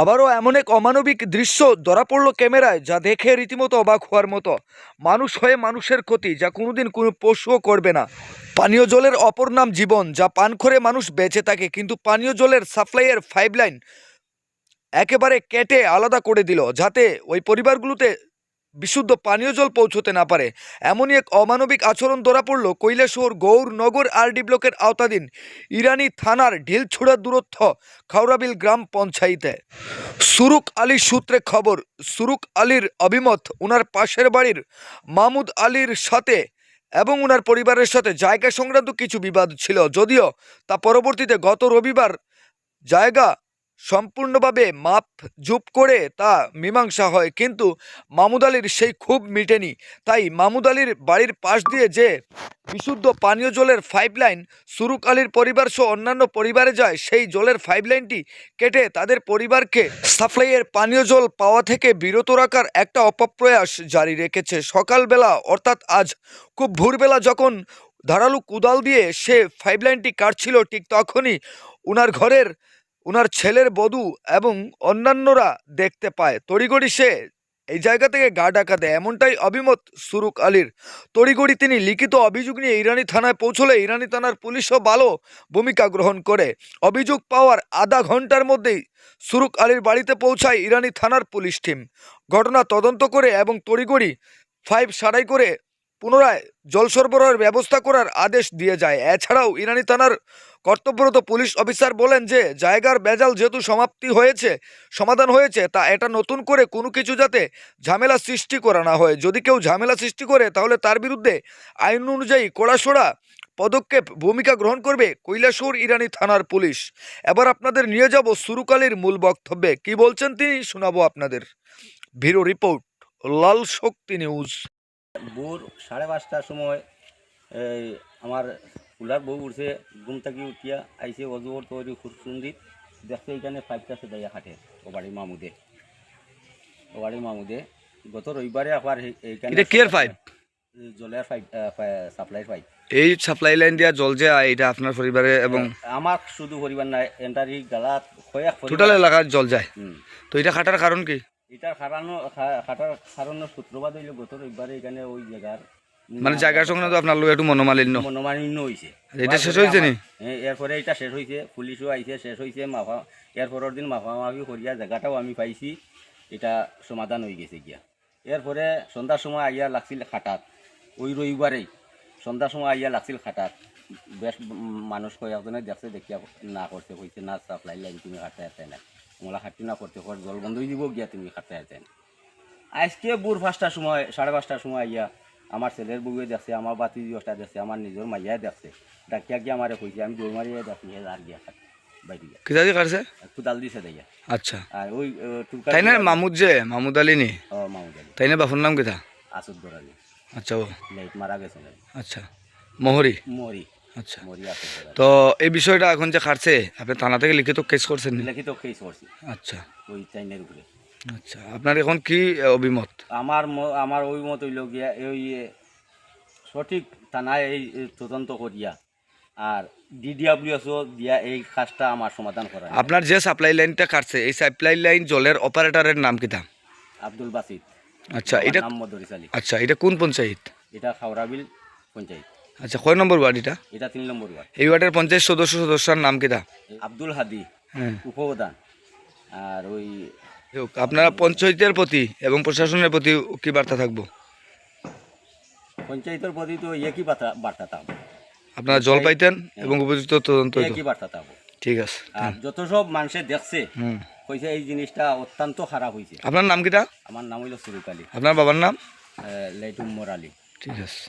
আবারও এমন এক অমানবিক দৃশ্য ধরা পড়ল ক্যামেরায়, যা দেখে রীতিমতো অবাক হওয়ার মতো। মানুষ হয়ে মানুষের ক্ষতি, যা কোনোদিন কোনো পশুও করবে না। পানীয় জলের অপর নাম জীবন, যা পান করে মানুষ বেঁচে থাকে, কিন্তু পানীয় জলের সাপ্লাইয়ের পাইপ লাইন একেবারে কেটে আলাদা করে দিল, যাতে ওই পরিবারগুলোতে বিশুদ্ধ পানীয় জল পৌঁছতে না পারে। এমনই এক অমানবিক আচরণ ধরা পড়ল কৈলাসহর গৌরনগর আরডি ব্লকের আওতাধীন ইরানি থানার ঢিলছুড়া দূরত্ব, খাওড়াবিল গ্রাম পঞ্চায়েতে। সুরুক আলী সূত্রে খবর, সুরুক আলীর অভিমত ওনার পাশের বাড়ির মামুদ আলীর সাথে এবং ওনার পরিবারের সাথে জায়গা সংক্রান্ত কিছু বিবাদ ছিল, যদিও তা পরবর্তীতে গত রবিবার জায়গা সম্পূর্ণভাবে মাপ, জুপ করে তা মীমাংসা হয়। কিন্তু মামুদ আলীর সেই খুব মিটেনি। তাই মামুদ আলীর বাড়ির পাশ দিয়ে যে বিশুদ্ধ পানীয় জলের পাইপ লাইন সুরুক আলীর পরিবার সহ অন্যান্য পরিবারে যায়, সেই জলের পাইপ লাইনটি কেটে তাদের পরিবারকে সাপ্লাইয়ের পানীয় জল পাওয়া থেকে বিরত রাখার একটা অপপ্রয়াস জারি রেখেছে। সকালবেলা, অর্থাৎ আজ খুব ভোরবেলা যখন ধারালু কুদাল দিয়ে সে পাইপ লাইনটি কাটছিল, ঠিক তখনই উনার ঘরের উনার ছেলের বধূ এবং অন্যান্যরা দেখতে পায়। তড়িগড়ি সে এই জায়গা থেকে গা ডাকা দেয় এমনটাই অভিমত সুরুক আলীর। তড়িগড়ি তিনি লিখিত অভিযোগ নিয়ে ইরানি থানায় পৌঁছলে ইরানি থানার পুলিশও ভালো ভূমিকা গ্রহণ করে। অভিযোগ পাওয়ার আধা ঘণ্টার মধ্যেই সুরুক আলীর বাড়িতে পৌঁছায় ইরানি থানার পুলিশ টিম। ঘটনা তদন্ত করে এবং তড়িগড়ি ফাইভ সারাই করে পুনরায় জল সরবরাহের ব্যবস্থা করার আদেশ দিয়ে যায়। এছাড়াও ইরানি থানার কর্তব্যরত পুলিশ অফিসার বলেন যে, জায়গার বেজাল যেহেতু সমাপ্তি হয়েছে, সমাধান হয়েছে, তা এটা নতুন করে কোনো কিছু যাতে ঝামেলা সৃষ্টি করা না হয়। যদি কেউ ঝামেলা সৃষ্টি করে, তাহলে তার বিরুদ্ধে আইন অনুযায়ী কড়াসড়া পদক্ষেপ, ভূমিকা গ্রহণ করবে কৈলাসুর ইরানি থানার পুলিশ। এবার আপনাদের নিয়ে যাব সুরুকালীর মূল বক্তব্যে। কি বলছেন তিনি? শোনাবো আপনাদের। ভিরো রিপোর্ট, লাল শক্তি নিউজ। ভোর সাড়ে পাঁচটার সময় এই আমার কুলার বউ উঠছে ঘুম থেকে উঠিয়া আইসে অজুর তৈরি খুব সুন্দর। দেখছে এখানে পাইপটা সে দাইয়া খাটে ও বাড়ির মামুদে। ও বাড়ির মামুদে। গত রবিবারে আবার এই- এইখানে এটা কেয়ার পাইপ? জলের পাইপ সাপ্লাই পাইপ। এই সাপ্লাই লাইন দিয়া জল যে এটা আপনার পরিবারে এবং আমার শুধু পরিবার নাই এন্টারি গালাত কয়েক টোটাল এলাকার জল যায়। তো এটা খাটার কারণ কি? এটা খা- খাটার কারণে সূত্রপাত হইল গত রবিবারে এখানে ওই জায়গার মানে জায়গার সঙ্গে তো আপনার লোক একটু মনোমালিন্য। মনোমালিন্য হয়েছে এটা শেষ হয়েছে নি? এরপরে এটা শেষ হয়েছে পুলিশও আইছে শেষ হয়েছে মাফা এরপরের দিন মাফামাফি করিয়া জায়গাটাও আমি পাইছি এটা সমাধান হয়ে গেছে গিয়া। এরপরে সন্ধ্যার সময় আইয়া লাগছিল খাটাত। ওই রবিবারেই সন্ধ্যার সময় আইয়া লাগছিল খাটাত। বেশ মানুষ কয়েকজনে দেখছে দেখিয়া না করতে কইছে না সাপ্লাই লাইন তুমি আসতে না। মোলা খাটি না করতে কর জল বন্ধই দিব গিয়া তুমি খাটতে আসতে না আজকে ভোর পাঁচটার সময় সাড়ে পাঁচটার সময় আইয়া আমার ছেলের বউয়ে দেখছে আমার বাতি দিবসটা দেখছে আমার নিজের মাইয়াই দেখছে। ডাকিয়া গিয়া আমারে কইছে আমি দৌড় মারিয়ে দেখি হে আর গিয়া খাট বাইরে গিয়া। কিতা কুদাল দিছে দেয়া আচ্ছা। আর ওই টুকা তাই না মামুদ যে মামুদ আলী নি? ও মামুদ আলী। তাই না বাপুর নাম কিতা আসুদ গড়ালি আচ্ছা ও। লাইট মারা গেছে। আচ্ছা। মোহরি। আচ্ছা। তো এই বিষয়টা এখন যে খাটছে আপনি থানা থেকে লিখিত কেস করছেন? লিখিত কেস করছি। আচ্ছা। ওই চাইনের উপরে। আচ্ছা। আপনার এখন কি অভিমত? আমার আমার ওই মত হইল গিয়া এই সঠিক থানায় এই তদন্ত করিয়া আর ডিডিআব্লিউএসও দিয়া এই কাজটা আমার সমাধান করা আপনার যে সাপ্লাই লাইনটা কাটছে এই সাপ্লাই লাইন জলের অপারেটরের নাম কিতা আব্দুল বাসিদ। আচ্ছা এটা আচ্ছা এটা কোন পঞ্চায়েত? এটা খাওড়াবিল পঞ্চায়েত। আচ্ছা কয় নম্বর ওয়ার্ড এটা এটা তিন নম্বর ওয়ার্ড। এই ওয়ার্ডের পঞ্চায়েত সদস্য সদস্যার নাম কিতা আব্দুল হাদি হ্যাঁ। উপপ্রধান। আর ওই আপনারা পঞ্চায়েতের প্রতি এবং প্রশাসনের প্রতি কি বার্তা থাকব? পঞ্চায়েতের প্রতি তো একই বার্তা বার্তা তাব আপনারা জল পাইতেন এবং উপযুক্ত তদন্ত। একই বার্তা তাব ঠিক আছে আর যত সব মানুষে দেখছে কইছে এই জিনিসটা অত্যন্ত খারাপ হয়েছে আপনার নাম কিটা আমার নাম হইল সুরুক আলী। আপনার বাবার নাম? লেটুম মোর আলী। ঠিক আছে।